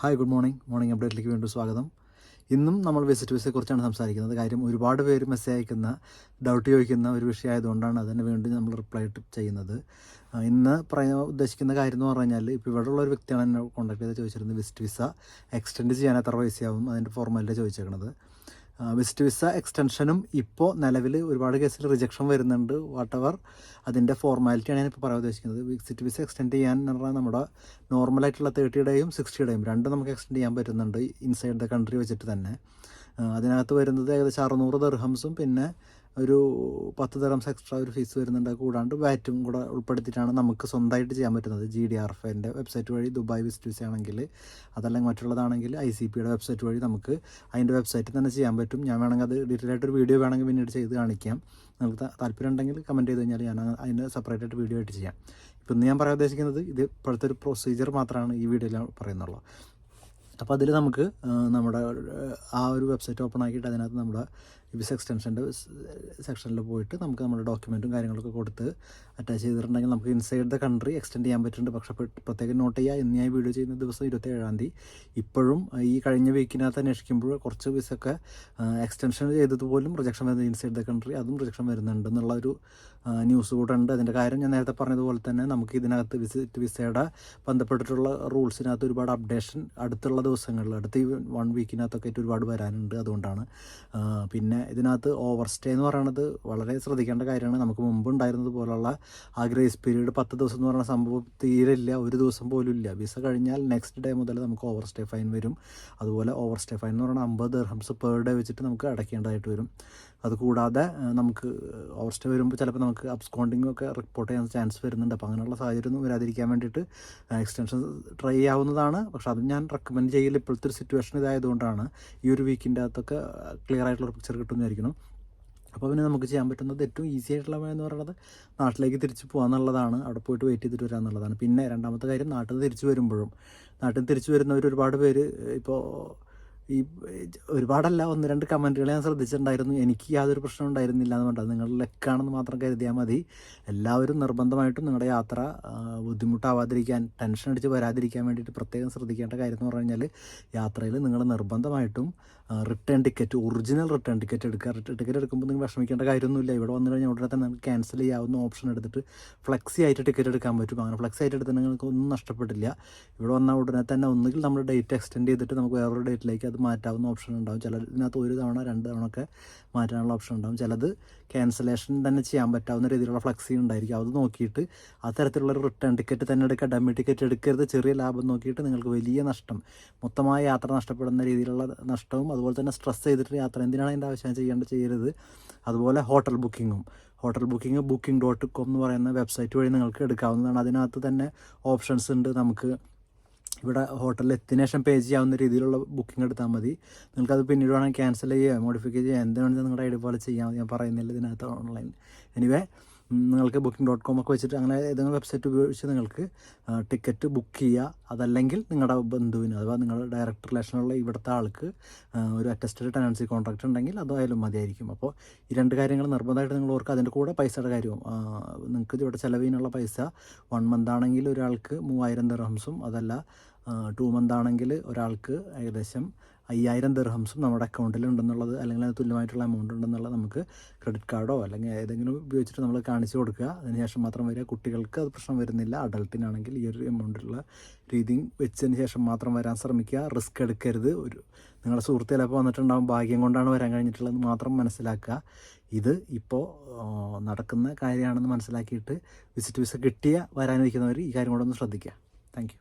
Hi good morning morning അപ്ഡേറ്റിലേക്ക് വീണ്ടും സ്വാഗതം. ഇന്നും നമ്മൾ വിസിറ്റ് വിസയെ കുറിച്ചാണ് സംസാരിക്കുന്നത്. കാര്യം ഒരുപാട് പേര് മെസ്സേജ് അയക്കുന്ന ഡൗട്ട് ചോദിക്കുന്ന ഒരു വിഷയമായതുകൊണ്ടാണ് അതിന് വേണ്ടി നമ്മൾ റിപ്ലൈ ചെയ്യുന്നത്. ഇന്ന് പറയാൻ ഉദ്ദേശിക്കുന്ന കാര്യം എന്ന് പറഞ്ഞു കഴിഞ്ഞാൽ ഇപ്പോൾ ഇവിടെ ഉള്ള ഒരു വ്യക്തിയാണ് എന്നെ കോൺടാക്ട് ചെയ്ത് ചോദിച്ചിരുന്നത്. വിസിറ്റ് വിസ എക്സ്റ്റെൻഡ് ചെയ്യാൻ എത്ര പൈസയാവും? അതിന്റെ ഫോർമാലിറ്റി ചോദിച്ചേക്കണത്. വിസിറ്റ് വിസ എക്സ്റ്റൻഷനും ഇപ്പോൾ നിലവിൽ ഒരുപാട് കേസിൽ റിജക്ഷൻ വരുന്നുണ്ട് വാട്ട് എവർ അതിന്റെ ഫോർമാലിറ്റിയാണ് ഞാനിപ്പോൾ പറയാൻ ഉദ്ദേശിക്കുന്നത്. വിസിറ്റ് വിസ എക്സ്റ്റെൻഡ് ചെയ്യാൻ പറഞ്ഞാൽ നമ്മുടെ നോർമലായിട്ടുള്ള തേർട്ടി ഡേയും സിക്സ്റ്റി ഡേയും രണ്ടും നമുക്ക് എക്സ്റ്റെൻഡ് ചെയ്യാൻ പറ്റുന്നുണ്ട് ഇൻസൈഡ് ദ കൺട്രി വെച്ചിട്ട് തന്നെ. അതിനകത്ത് വരുന്നത് ഏകദേശം അറുന്നൂറ് ദർഹംസും പിന്നെ ഒരു പത്ത് തരം എക്സ്ട്രാ ഒരു ഫീസ് വരുന്നുണ്ട്. കൂടാണ്ട് വാറ്റും കൂടെ ഉൾപ്പെടുത്തിയിട്ടാണ് നമുക്ക് സ്വന്തമായിട്ട് ചെയ്യാൻ പറ്റുന്നത്. ജി ഡി ആർ എഫിന്റെ വെബ്സൈറ്റ് വഴി ദുബായ് വിസിറ്റ് വിസ ആണെങ്കിൽ അതല്ലെങ്കിൽ മറ്റുള്ളതാണെങ്കിൽ ഐ സി പിയുടെ വെബ്സൈറ്റ് വഴി നമുക്ക് അതിന്റെ വെബ്സൈറ്റിൽ തന്നെ ചെയ്യാൻ പറ്റും. ഞാൻ വേണമെങ്കിൽ അത് ഡീറ്റെയിൽ ആയിട്ട് ഒരു വീഡിയോ വേണമെങ്കിൽ പിന്നീട് ചെയ്ത് കാണിക്കാം. നിങ്ങൾക്ക് താല്പര്യം ഉണ്ടെങ്കിൽ കമന്റ് ചെയ്ത് കഴിഞ്ഞാൽ ഞാൻ അതിന് സെപ്പറേറ്റ് ആയിട്ട് വീഡിയോ ആയിട്ട് ചെയ്യാം. ഇപ്പം ഇന്ന് ഞാൻ പറയാൻ ഉദ്ദേശിക്കുന്നത് ഇത് ഇപ്പോഴത്തെ ഒരു പ്രൊസീജിയർ മാത്രമാണ് ഈ വീഡിയോയിൽ പറയുന്നുള്ളൂ. അപ്പോൾ അതിൽ നമുക്ക് നമ്മുടെ ആ ഒരു വെബ്സൈറ്റ് ഓപ്പൺ ആക്കിയിട്ട് അതിനകത്ത് നമ്മുടെ വിസ എക്സ്റ്റൻഷന്റെ സെക്ഷനിൽ പോയിട്ട് നമുക്ക് നമ്മുടെ ഡോക്യുമെന്റും കാര്യങ്ങളൊക്കെ കൊടുത്ത് അറ്റാച്ച് ചെയ്തിട്ടുണ്ടെങ്കിൽ നമുക്ക് ഇൻസൈഡ് ദ കൺട്രി എക്സ്റ്റെൻഡ് ചെയ്യാൻ പറ്റുന്നുണ്ട്. പക്ഷേ പ്ര- പ്രത്യേകം നോട്ട് ചെയ്യുക ഇന്ന് ഞാൻ വീഡിയോ ചെയ്യുന്ന ദിവസം ഇരുപത്തേഴാം തീയതി. ഇപ്പോഴും ഈ കഴിഞ്ഞ വീക്കിനകത്ത് അന്വേഷിക്കുമ്പോൾ കുറച്ച് വിസൊക്കെ എക്സ്റ്റൻഷൻ ചെയ്തത് പോലും റിജക്ഷൻ വരുന്നത് ഇൻസൈഡ് ദ കൺട്രി അതും റിജക്ഷൻ വരുന്നുണ്ട് എന്നുള്ള ഒരു ന്യൂസ് കൂടെ ഉണ്ട്. അതിന്റെ കാര്യം ഞാൻ നേരത്തെ പറഞ്ഞതുപോലെ തന്നെ നമുക്ക് ഇതിനകത്ത് വിസിറ്റ് വിസയുടെ ബന്ധപ്പെട്ടിട്ടുള്ള റൂൾസിനകത്ത് ഒരുപാട് അപ്ഡേഷൻ അടുത്തുള്ള ദിവസങ്ങളിൽ അടുത്ത ഈ വൺ വീക്കിനകത്തൊക്കെ ആയിട്ട് ഒരുപാട് വരാനുണ്ട് അതുകൊണ്ടാണ്. പിന്നെ ഇതിനകത്ത് ഓവർ സ്റ്റേ എന്ന് പറയുന്നത് വളരെ ശ്രദ്ധിക്കേണ്ട കാര്യമാണ്. നമുക്ക് മുമ്പ് ഉണ്ടായിരുന്നത് പോലുള്ള ആ ഗ്രേസ് പീരീഡ് പത്ത് ദിവസം എന്ന് പറയുന്ന സംഭവം തീരെ ഇല്ല ഒരു ദിവസം പോലും ഇല്ല. വിസ കഴിഞ്ഞാൽ നെക്സ്റ്റ് ഡേ മുതൽ നമുക്ക് ഓവർ സ്റ്റേ ഫൈൻ വരും. അതുപോലെ ഓവർ സ്റ്റേ ഫൈൻ എന്ന് പറയുന്നത് അമ്പത് ദർഹംസ് പെർ ഡേ വെച്ചിട്ട് നമുക്ക് അടയ്ക്കേണ്ടതായിട്ട് വരും. അതുകൂടാതെ നമുക്ക് ഓവർ സ്റ്റേ വരുമ്പോൾ ചിലപ്പോൾ നമുക്ക് അബ്സ്കോണ്ടിങ് ഒക്കെ റിപ്പോർട്ട് ചെയ്യാൻ ചാൻസ് വരുന്നുണ്ട്. അപ്പോൾ അങ്ങനെയുള്ള സാഹചര്യം ഒന്നും വരാതിരിക്കാൻ വേണ്ടിയിട്ട് എക്സ്റ്റൻഷൻ ട്രൈ ആവുന്നതാണ് പക്ഷേ അത് ഞാൻ റെക്കമെൻഡ് ചെയ്യില്ല ഇപ്പോഴത്തെ ഒരു സിറ്റുവേഷൻ ഇതായതുകൊണ്ടാണ് ഈ ഒരു വീക്കിന്റെ അകത്തൊക്കെ ക്ലിയർ ആയിട്ടുള്ള ഒരു പിക്ചർ കിട്ടുന്നതായിരിക്കണം. അപ്പോൾ പിന്നെ നമുക്ക് ചെയ്യാൻ പറ്റുന്നത് ഏറ്റവും ഈസി ആയിട്ടുള്ള എന്ന് പറയുന്നത് നാട്ടിലേക്ക് തിരിച്ച് പോകാന്നുള്ളതാണ് അവിടെ പോയിട്ട് വെയിറ്റ് ചെയ്തിട്ട് വരിക എന്നുള്ളതാണ്. പിന്നെ രണ്ടാമത്തെ കാര്യം നാട്ടിൽ നിന്ന് തിരിച്ച് വരുമ്പോഴും നാട്ടിൽ നിന്ന് തിരിച്ച് വരുന്നവർ ഒരുപാട് പേര് ഇപ്പോൾ ഈ ഒരുപാടല്ല ഒന്ന് രണ്ട് കമന്റുകൾ ഞാൻ ശ്രദ്ധിച്ചിട്ടുണ്ടായിരുന്നു. എനിക്ക് യാതൊരു പ്രശ്നം ഉണ്ടായിരുന്നില്ല എന്ന് പറഞ്ഞാൽ നിങ്ങൾ ലെക്കാണെന്ന് മാത്രം കരുതിയാൽ മതി. എല്ലാവരും നിർബന്ധമായിട്ടും നിങ്ങളുടെ യാത്ര ബുദ്ധിമുട്ടാവാതിരിക്കാൻ ടെൻഷൻ അടിച്ച് വരാതിരിക്കാൻ വേണ്ടിയിട്ട് പ്രത്യേകം ശ്രദ്ധിക്കേണ്ട കാര്യം എന്ന് പറഞ്ഞു കഴിഞ്ഞാൽ യാത്രയിൽ നിങ്ങൾ നിർബന്ധമായിട്ടും return ticket original return ticket എടുക്കുക ടിക്കറ്റ് എടുക്കുമ്പോൾ നിങ്ങൾ വിഷമിക്കേണ്ട കാര്യമൊന്നുമില്ല. ഇവിടെ വന്നു കഴിഞ്ഞാൽ ഉടനെ തന്നെ നിങ്ങൾക്ക് ക്യാൻസൽ ചെയ്യാവുന്ന ഓപ്ഷൻ എടുത്തിട്ട് ഫ്ലെക്സി ആയിട്ട് ടിക്കറ്റ് എടുക്കാൻ പറ്റും. അങ്ങനെ ഫ്ലെക്സി ആയിട്ട് എടുത്തിട്ട് നിങ്ങൾക്ക് ഒന്നും നഷ്ടപ്പെട്ടില്ല ഇവിടെ വന്നാൽ ഉടനെ തന്നെ ഒന്നുകിൽ നമ്മൾ ഡേറ്റ് എക്സ്റ്റെൻഡ് ചെയ്തിട്ട് നമുക്ക് വേറൊരു ഡേറ്റിലേക്ക് അത് മാറ്റാവുന്ന ഓപ്ഷൻ ഉണ്ടാവും. ചിലതിനകത്ത് ഒരു തവണ രണ്ട് തവണ ഒക്കെ മാറ്റാനുള്ള ഓപ്ഷൻ ഉണ്ടാവും. ചിലത് ക്യാൻസലേഷൻ തന്നെ ചെയ്യാൻ പറ്റാവുന്ന രീതിയിലുള്ള ഫ്ലെക്സി ഉണ്ടായിരിക്കും. അത് നോക്കിയിട്ട് ആ തരത്തിലുള്ള ഒരു റിട്ടേൺ ടിക്കറ്റ് തന്നെ എടുക്കുക. ഡമ്മി ടിക്കറ്റ് എടുക്കരുത്. ചെറിയ ലാഭം നോക്കിയിട്ട് നിങ്ങൾക്ക് വലിയ നഷ്ടം മൊത്തമായ യാത്ര നഷ്ടപ്പെടുന്ന രീതിയിലുള്ള നഷ്ടവും അതുപോലെ തന്നെ സ്ട്രെസ് ചെയ്തിട്ട് യാത്ര എന്തിനാണ് അതിന്റെ ആവശ്യം? ചെയ്യേണ്ട ചെയ്യരുത്. അതുപോലെ hotel ബുക്കിങ്ങും hotel booking booking dot com എന്ന് പറയുന്ന വെബ്സൈറ്റ് വഴി നിങ്ങൾക്ക് എടുക്കാവുന്നതാണ്. അതിനകത്ത് തന്നെ ഓപ്ഷൻസ് ഉണ്ട് നമുക്ക് ഇവിടെ ഹോട്ടലിൽ എത്തിയ ശേഷം പേ ചെയ്യാവുന്ന രീതിയിലുള്ള ബുക്കിംഗ് എടുത്താൽ മതി. നിങ്ങൾക്കത് പിന്നീട് വേണമെങ്കിൽ ക്യാൻസൽ ചെയ്യുക മോഡിഫൈ ചെയ്യുക എന്ത് നിങ്ങളുടെ ഐഡിയ പോലെ ചെയ്യാം. ഞാൻ പറയുന്നില്ല ഇതിനകത്ത് ഓൺലൈൻ എനിവേ നിങ്ങൾക്ക് ബുക്കിംഗ് ഡോട്ട് കോം ഒക്കെ വെച്ചിട്ട് അങ്ങനെ ഏതെങ്കിലും വെബ്സൈറ്റ് ഉപയോഗിച്ച് നിങ്ങൾക്ക് ടിക്കറ്റ് ബുക്ക് ചെയ്യുക അതല്ലെങ്കിൽ നിങ്ങളുടെ ബന്ധുവിന് അഥവാ നിങ്ങളുടെ ഡയറക്റ്റ് റിലേഷനുള്ള ഇവിടുത്തെ ആൾക്ക് ഒരു അറ്റസ്റ്റഡ് ടെനൻസി കോൺട്രാക്ട് ഉണ്ടെങ്കിൽ അതായാലും മതിയായിരിക്കും. അപ്പോൾ ഈ രണ്ട് കാര്യങ്ങൾ നിർബന്ധമായിട്ട് നിങ്ങൾ ഓർക്കുക. അതിന്റെ കൂടെ പൈസയുടെ കാര്യവും നിങ്ങൾക്ക് ഇവിടെ ചിലവിനുള്ള പൈസ വൺ മന്ത് ആണെങ്കിൽ ഒരാൾക്ക് മൂവായിരം ദിർഹംസും അതല്ല ടു മന്ത് ആണെങ്കിൽ ഒരാൾക്ക് ഏകദേശം അയ്യായിരം ദർഹംസും നമ്മുടെ അക്കൗണ്ടിൽ ഉണ്ടെന്നുള്ളത് അല്ലെങ്കിൽ അത് തുല്യമായിട്ടുള്ള എമൗണ്ട് ഉണ്ടെന്നുള്ളത് നമുക്ക് ക്രെഡിറ്റ് കാർഡോ അല്ലെങ്കിൽ ഏതെങ്കിലും ഉപയോഗിച്ചിട്ട് നമ്മൾ കാണിച്ചു കൊടുക്കുക. അതിനുശേഷം മാത്രം വരിക. കുട്ടികൾക്ക് അത് പ്രശ്നം വരുന്നില്ല. അഡൾട്ടിനാണെങ്കിൽ ഈ ഒരു എമൗണ്ടിലുള്ള രീതി വെച്ചതിന് ശേഷം മാത്രം വരാൻ ശ്രമിക്കുക. റിസ്ക് എടുക്കരുത്. ഒരു നിങ്ങളുടെ സുഹൃത്ത് ചിലപ്പോൾ വന്നിട്ടുണ്ടാകും ഭാഗ്യം കൊണ്ടാണ് വരാൻ കഴിഞ്ഞിട്ടുള്ളത് മാത്രം മനസ്സിലാക്കുക. ഇത് ഇപ്പോൾ നടക്കുന്ന കാര്യമാണെന്ന് മനസ്സിലാക്കിയിട്ട് വിസിറ്റ് വിസ കിട്ടിയ വരാനിരിക്കുന്നവർ ഈ കാര്യം കൂടെ ഒന്ന് ശ്രദ്ധിക്കുക. താങ്ക്